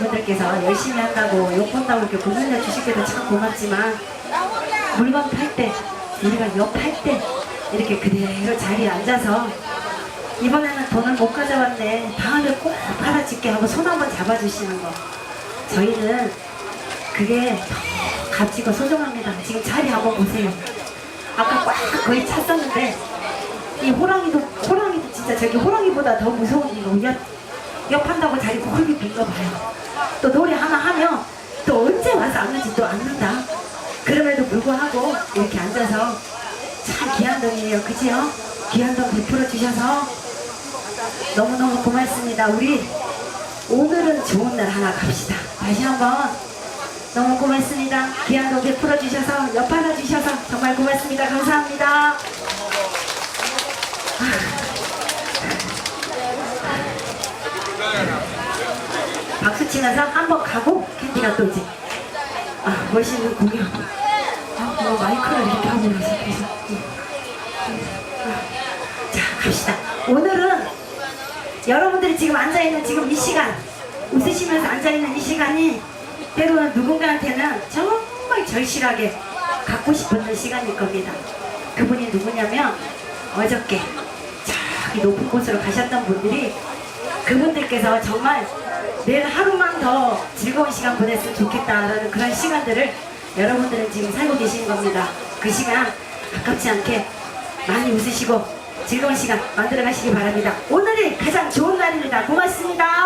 분들께서 열심히 한다고 욕 본다고 이렇게 고민해 주시기도 참 고맙지만 물건 팔 때 우리가 옆할 때 이렇게 그대로 자리에 앉아서 이번에는 돈을 못 가져왔네. 다음에 꼭 팔아줄게 하고 손 한번 잡아주시는 거. 저희는 그게 더 값지고 소중합니다. 지금 자리 한번 보세요. 아까 꽉 거의 찼었는데 이 호랑이도 호랑이도 진짜 저기 호랑이보다 더 무서운 이거 옆, 옆 한다고 자리 홀기 빈거 봐요 또 노래 하나 하면 또 언제 와서 앉는지 또 앉는다. 그럼에도 불구하고 이렇게 앉아서 참 귀한 돈이에요. 그지요? 귀한 돈 베풀어 주셔서 너무너무 고맙습니다. 우리 오늘은 좋은 날 하나 갑시다. 다시 한번 너무 고맙습니다. 귀한 돈 베풀어 주셔서 옆 하나 주셔서 정말 고맙습니다. 감사합니다. 박 수 치면서 한 번 가고 캔디가 또 이제 아 멋있는 공연. 아, 뭐 마이크를 이렇게 하고 나서 계속. 아, 자 갑시다. 오늘은 여러분들이 지금 앉아있는 지금 이 시간 웃으시면서 앉아있는 이 시간이 때로는 누군가한테는 정말 절실하게 갖고 싶은 시간일 겁니다. 그분이 누구냐면 어저께 저기 높은 곳으로 가셨던 분들이 그분들께서 정말 내일 하루만 더 즐거운 시간 보냈으면 좋겠다라는 그런 시간들을 여러분들은 지금 살고 계신 겁니다. 그 시간 아깝지 않게 많이 웃으시고 즐거운 시간 만들어 가시기 바랍니다. 오늘이 가장 좋은 날입니다. 고맙습니다.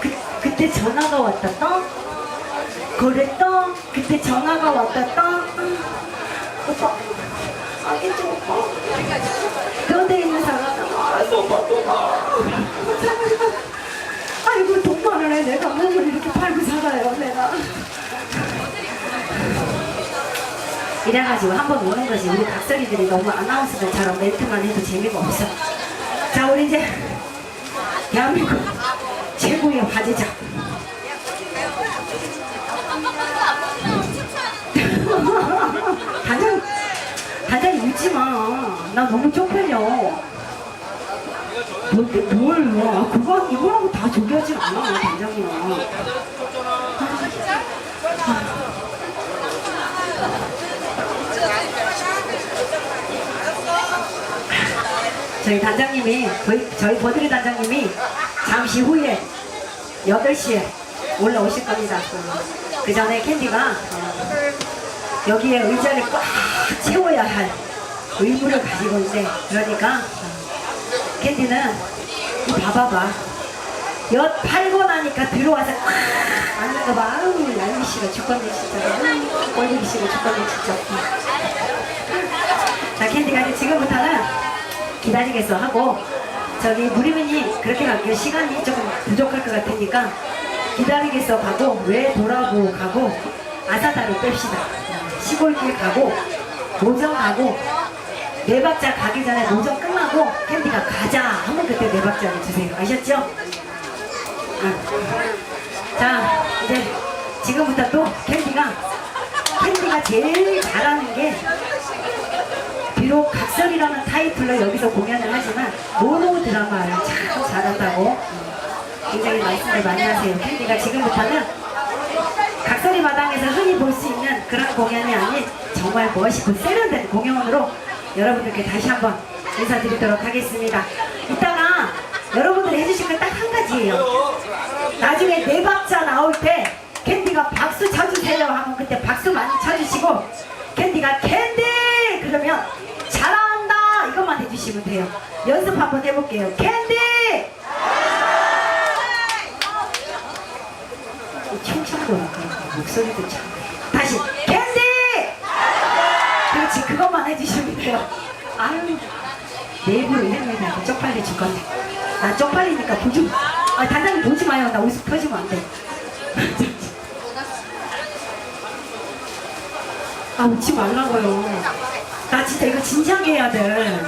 그, 그때 전화가 왔다 떠. 그랬다. 그때 전화가 왔다 떠. 오빠. 알겠지 오빠. 너대 있는 사람. 알았어 오빠 또 봐. 아이고 돈 많으네 내가 몸을 이렇게 팔고 살아요 내가. 이래가지고 한 번 오는 거지 우리 각설이들이 너무 아나운서들처럼 멘트만 해도 재미가 없어 자 우리 이제 대한민국 최고의 화제자 단장 단장이 울지마. 나 너무 쪽팔려. 뭐, 뭘, 뭐, 그거, 이거라고 다 조교하지 않아, 단장님. 저희 단장님이 저희, 저희 버드리 단장님이 잠시 후에 8시에 올라오실 겁니다. 그 전에 캔디가 어, 여기에 의자를 꽉 채워야 할 의무를 가지고 있는데 그러니까 어, 캔디는 이 봐봐봐 엿 팔고 나니까 들어와서 꽉 앉는 거봐. 아우 얄미 씨가 죽겠네 진짜. 꼴보기 씨가 죽겠네 진짜. 자 캔디가 지금부터는 기다리겠어 하고 저기 무리민이 그렇게 갈게요 시간이 조금 부족할 것 같으니까 기다리겠어 가고 왜 돌아오고 가고 아사다로 뺍시다 시골길 가고 노정 가고 네 박자 가기 전에 노정 끝나고 캔디가 가자 하면 그때 네 박자를 주세요 아셨죠? 응. 자 이제 지금부터 또 캔디가 캔디가 제일 잘하는 게 비록 각설이라 는 타이틀로 여기서 공연을 하지만 모노 드라마를 참 잘한다고 굉장히 말씀을 많이 하세요. 캔디가 지금부터는 각설이 마당에서 흔히 볼 수 있는 그런 공연이 아닌 정말 멋있고 세련된 공연으로 여러분들께 다시 한번 인사드리도록 하겠습니다. 이따가 여러분들이 해주실 건딱 한 가지예요. 나중에 네 박자 나올 때 캔디가 박수 쳐주세요 하면 그때 박수 많이 쳐주시고 캔디가 캔디 그러면 잘한다 이것만 돼요. 연습 한번 해볼게요. 캔디! 이 칭찬도 그렇고 목소리도 참. 다시 캔디! 그렇지 그것만 해주시면 돼요. 아유 내일로 이런 얘기하고 쪽팔리 죽겠네 나 쪽팔리니까 보지 아 단장님 보지 마요. 나 웃음 터지면 안 돼. 아 웃지 말라고요. 나 진짜 이거 진지하게 해야 돼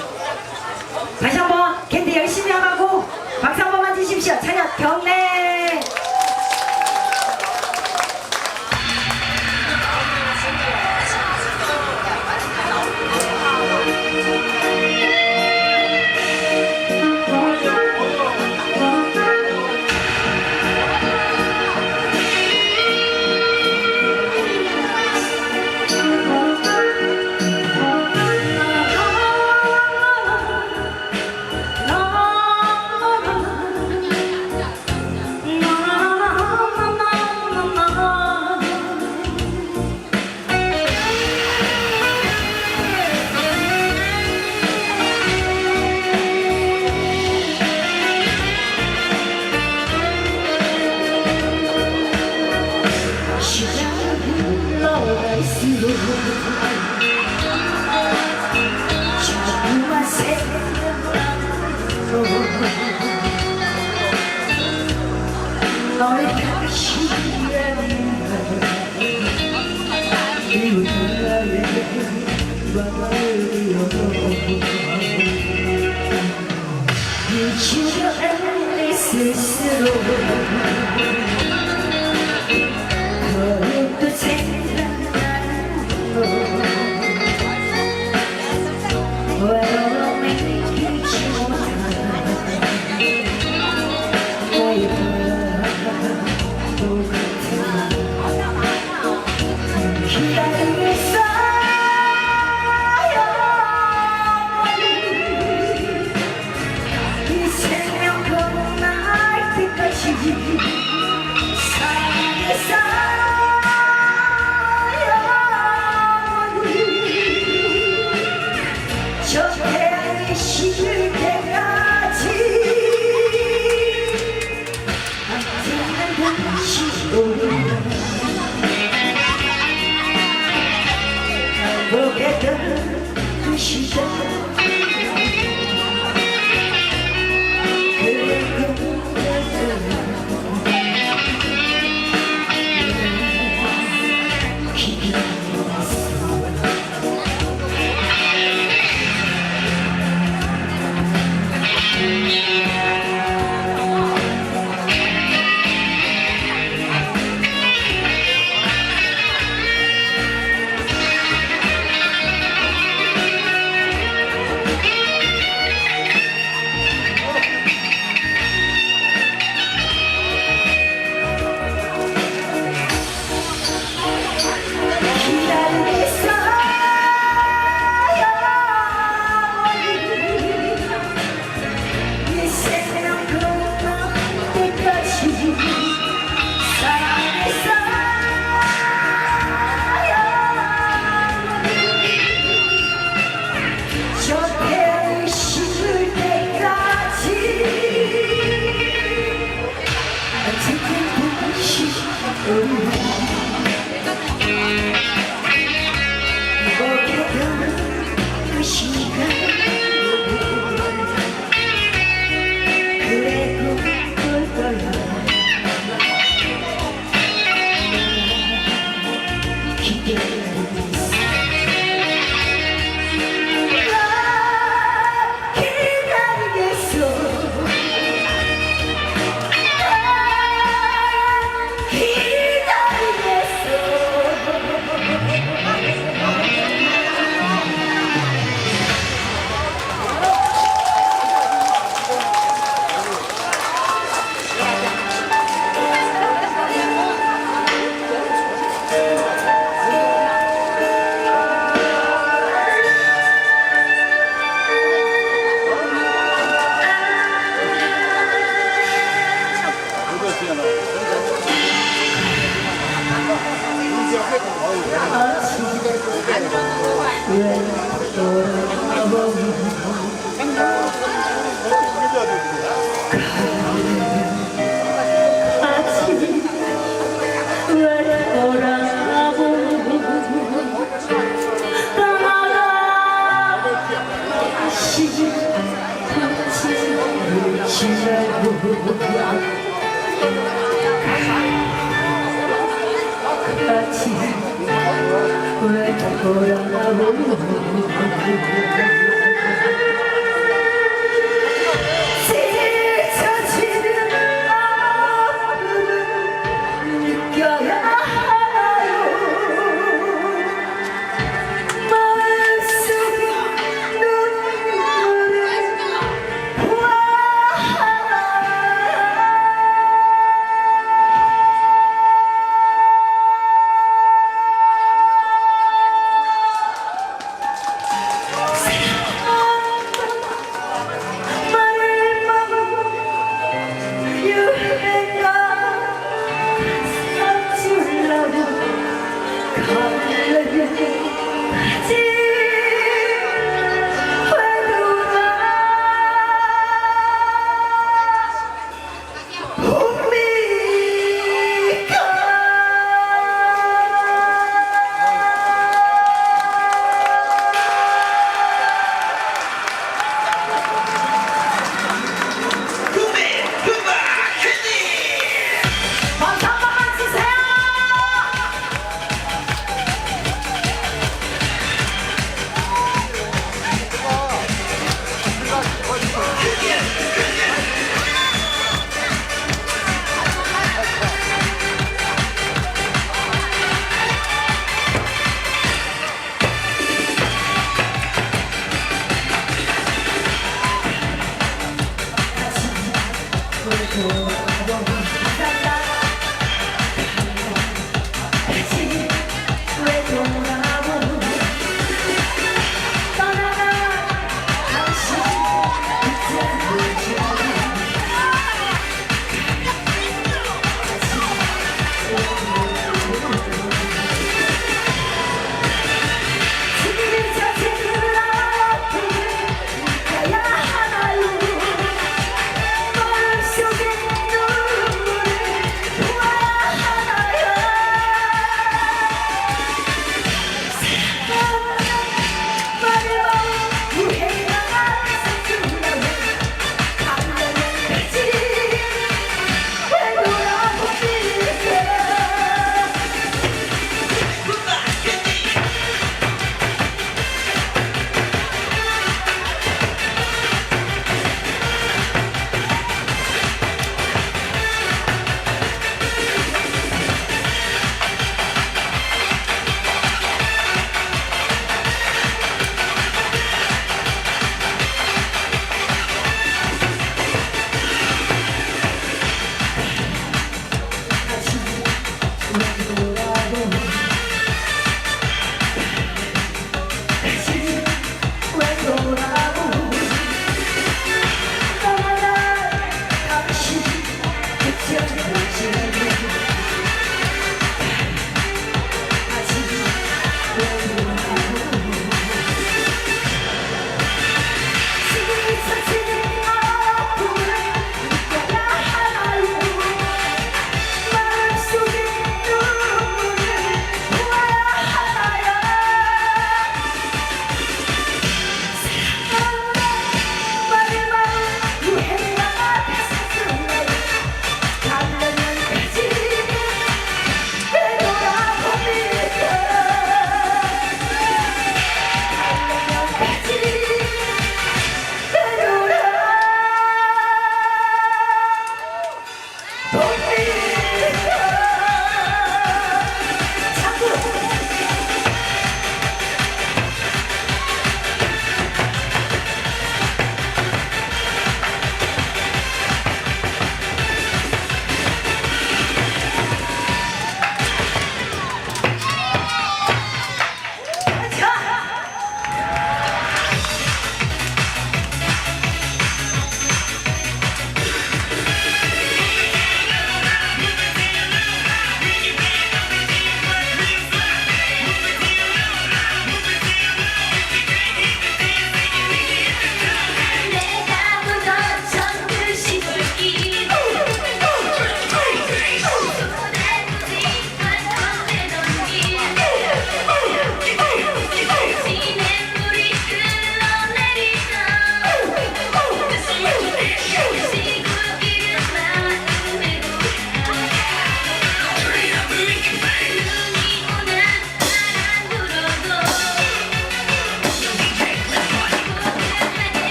다시 한번 캔디 열심히 하라고 박수 한 번만 주십시오. 찬혁 경례 흘러갈수록 자 wish you joy. 같이 왜 돌아보고